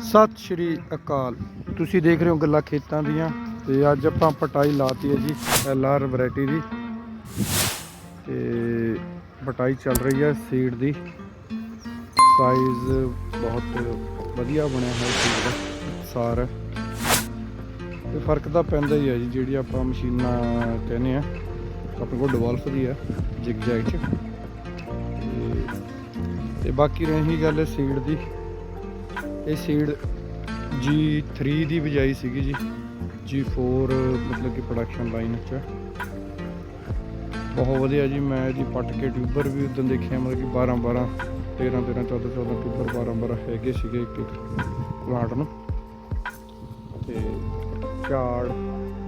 ਸਤਿ ਸ਼੍ਰੀ ਅਕਾਲ। ਤੁਸੀਂ ਦੇਖ ਰਹੇ ਹੋ ਗੱਲਾਂ ਖੇਤਾਂ ਦੀਆਂ ਤੇ ਅੱਜ ਆਪਾਂ ਪਟਾਈ ਲਾਤੀ ਹੈ ਜੀ, ਐਲ ਆਰ ਵੈਰਾਈਟੀ ਦੀ। ਤੇ ਪਟਾਈ ਚੱਲ ਰਹੀ ਹੈ ਸੀਡ ਦੀ। ਸਾਈਜ਼ ਬਹੁਤ ਵਧੀਆ ਬਣਿਆ ਹੋਇਆ ਸੀਡ ਦਾ, ਸਾਰ। ਤੇ ਫ਼ਰਕ ਤਾਂ ਪੈਂਦਾ ਹੀ ਹੈ ਜੀ, ਜਿਹੜੀ ਆਪਾਂ ਮਸ਼ੀਨਾਂ ਕਹਿੰਦੇ ਆ ਆਪਣੇ ਕੋਲ ਡਿਵੋਲਫ ਦੀ ਹੈ ਜਿਗ ਜੈਗ ਚ। ਤੇ- ਤੇ ਬਾਕੀ ਰਹੀ ਗੱਲ ਸੀਡ ਦੀ। ਇਹ ਸੀਡ G3 ਦੀ ਬਜਾਈ ਸੀਗੀ ਜੀ। G4 ਮਤਲਬ ਕਿ ਪ੍ਰੋਡਕਸ਼ਨ ਲਾਈਨ ਚ। ਬਹੁਤ ਵਧੀਆ ਜੀ, ਮੈਂ ਜੀ ਪੱਟ ਕੇ ਟਿਊਬਰ ਵੀ ਉਦੋਂ ਦੇਖਿਆ, ਮਤਲਬ ਕਿ 12 12 13 13 14 14 ਟਿਊਬਰ 12 12 ਹੈਗੇ ਸੀਗੇ ਇੱਕ ਇੱਕ ਪਲਾਂਟ ਨੂੰ। ਤੇ ਝਾੜ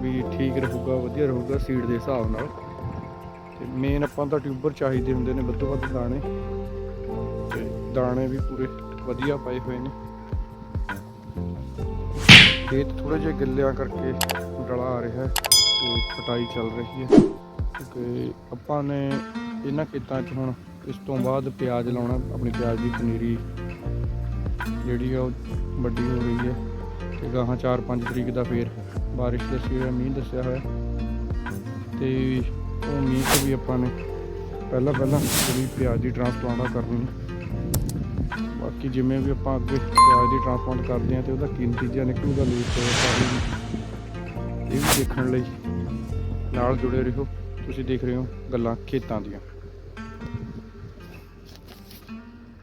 ਵੀ ਠੀਕ ਰਹੂਗਾ, ਵਧੀਆ ਰਹੂਗਾ ਸੀਡ ਦੇ ਹਿਸਾਬ ਨਾਲ। ਤੇ ਮੇਨ ਆਪਾਂ ਤਾਂ ਟਿਊਬਰ ਚਾਹੀਦੇ ਹੁੰਦੇ ਨੇ, ਵੱਧ ਤੋਂ ਵੱਧ ਦਾਣੇ। ਤੇ ਦਾਣੇ ਵੀ ਪੂਰੇ ਵਧੀਆ ਪਏ ਹੋਏ ਨੇ। ਖੇਤ ਥੋੜੇ ਜਿਹੇ ਗਿੱਲਿਆਂ ਕਰਕੇ ਡਲਾ ਆ ਰਿਹਾ ਹੈ ਤੇ ਕਟਾਈ ਚੱਲ ਰਹੀ ਹੈ। ਕਿਉਂਕਿ ਆਪਾਂ ਨੇ ਇਹਨਾਂ ਖੇਤਾਂ 'ਚ ਹੁਣ ਇਸ ਤੋਂ ਬਾਅਦ ਪਿਆਜ਼ ਲਾਉਣਾ, ਆਪਣੀ ਪਿਆਜ਼ ਦੀ ਪਨੀਰੀ ਜਿਹੜੀ ਆ ਉਹ ਵੱਡੀ ਹੋ ਰਹੀ ਹੈ ਤੇ ਗਾਹਾਂ 4-5 ਤਰੀਕ ਦਾ ਫੇਰ ਬਾਰਿਸ਼ ਦੱਸੀ ਹੋਇਆ ਮੀਂਹ ਦੱਸਿਆ ਹੋਇਆ। ਤੇ ਉਹ ਮੀਂਹ ਤੋਂ ਵੀ ਆਪਾਂ ਨੇ ਪਹਿਲਾਂ ਪਹਿਲਾਂ ਜਿਹੜੀ ਪਿਆਜ਼ ਦੀ ਟ੍ਰਾਂਸਪਲਾਂਟ ਆ ਕਰਨੀ ਬਾਕੀ ਜਿਵੇਂ ਵੀ ਆਪਾਂ ਅੱਗੇ ਪਿਆਜ਼ ਦੀ ਟ੍ਰਾਂਸਪਲਾਂਟ ਕਰਦੇ ਹਾਂ ਤੇ ਉਹਦਾ ਕੀ ਨਤੀਜਾ ਨਿਕਲੂਗਾ ਲੀਕ ਇਹ ਵੀ ਦੇਖਣ ਲਈ ਨਾਲ ਜੁੜੇ ਰਹੋ, ਤੁਸੀਂ ਦੇਖ ਰਹੇ ਹੋ ਗੱਲਾਂ ਖੇਤਾਂ ਦੀਆਂ।